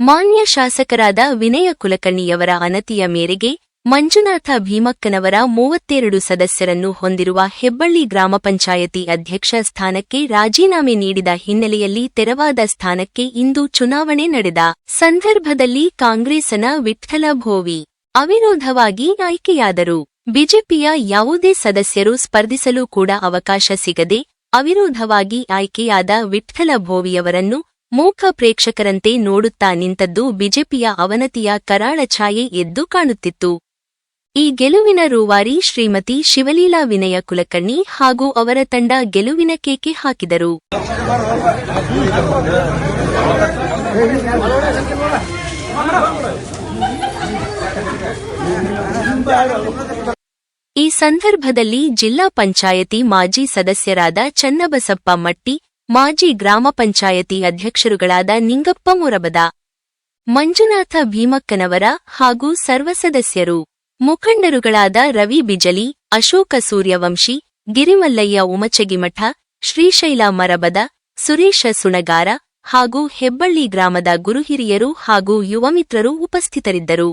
ಮಾನ್ಯ ಶಾಸಕರಾದ ವಿನಯ ಕುಲಕರ್ಣಿಯವರ ಅನತಿಯ ಮೇರೆಗೆ ಮಂಜುನಾಥ ಭೀಮಕ್ಕನವರ ಮೂವತ್ತೆರಡು ಸದಸ್ಯರನ್ನು ಹೊಂದಿರುವ ಹೆಬ್ಬಳ್ಳಿ ಗ್ರಾಮ ಪಂಚಾಯತಿ ಅಧ್ಯಕ್ಷ ಸ್ಥಾನಕ್ಕೆ ರಾಜೀನಾಮೆ ನೀಡಿದ ಹಿನ್ನೆಲೆಯಲ್ಲಿ ತೆರವಾದ ಸ್ಥಾನಕ್ಕೆ ಇಂದು ಚುನಾವಣೆ ನಡೆದ ಸಂದರ್ಭದಲ್ಲಿ ಕಾಂಗ್ರೆಸ್ನ ವಿಠಲ ಭೋವಿ ಅವಿರೋಧವಾಗಿ ಆಯ್ಕೆಯಾದರು. ಬಿಜೆಪಿಯ ಯಾವುದೇ ಸದಸ್ಯರು ಸ್ಪರ್ಧಿಸಲು ಕೂಡ ಅವಕಾಶ ಸಿಗದೆ ಅವಿರೋಧವಾಗಿ ಆಯ್ಕೆಯಾದ ವಿಠಲ ಭೋವಿಯವರನ್ನು ಮೂಕ ಪ್ರೇಕ್ಷಕರಂತೆ ನೋಡುತ್ತಾ ನಿಂತದ್ದು ಬಿಜೆಪಿಯ ಅವನತಿಯ ಕರಾಳ ಛಾಯೆ ಎದ್ದು ಕಾಣುತ್ತಿತ್ತು. ಈ ಗೆಲುವಿನ ರೂವಾರಿ ಶ್ರೀಮತಿ ಶಿವಲೀಲಾ ವಿನಯ ಕುಲಕರ್ಣಿ ಹಾಗೂ ಅವರ ತಂಡ ಗೆಲುವಿನ ಕೇಕೆ ಹಾಕಿದರು. ಈ ಸಂದರ್ಭದಲ್ಲಿ ಜಿಲ್ಲಾ ಪಂಚಾಯತಿ ಮಾಜಿ ಸದಸ್ಯರಾದ ಚನ್ನಬಸಪ್ಪ ಮಟ್ಟಿ ಮಾಜಿ ಗ್ರಾಮ ಪಂಚಾಯತಿ ಅಧ್ಯಕ್ಷರುಗಳಾದ ನಿಂಗಪ್ಪ ಮುರಬದ, ಮಂಜುನಾಥ ಭೀಮಕ್ಕನವರ ಹಾಗೂ ಸರ್ವ ಸದಸ್ಯರು ಮುಖಂಡರುಗಳಾದ ರವಿ ಬಿಜಲಿ, ಅಶೋಕ ಸೂರ್ಯವಂಶಿ, ಗಿರಿಮಲ್ಲಯ್ಯ ಉಮಚಗಿಮಠ, ಶ್ರೀಶೈಲ ಮರಬದ, ಸುರೇಶ ಸುಣಗಾರ ಹಾಗೂ ಹೆಬ್ಬಳ್ಳಿ ಗ್ರಾಮದ ಗುರುಹಿರಿಯರು ಹಾಗೂ ಯುವಮಿತ್ರರು ಉಪಸ್ಥಿತರಿದ್ದರು.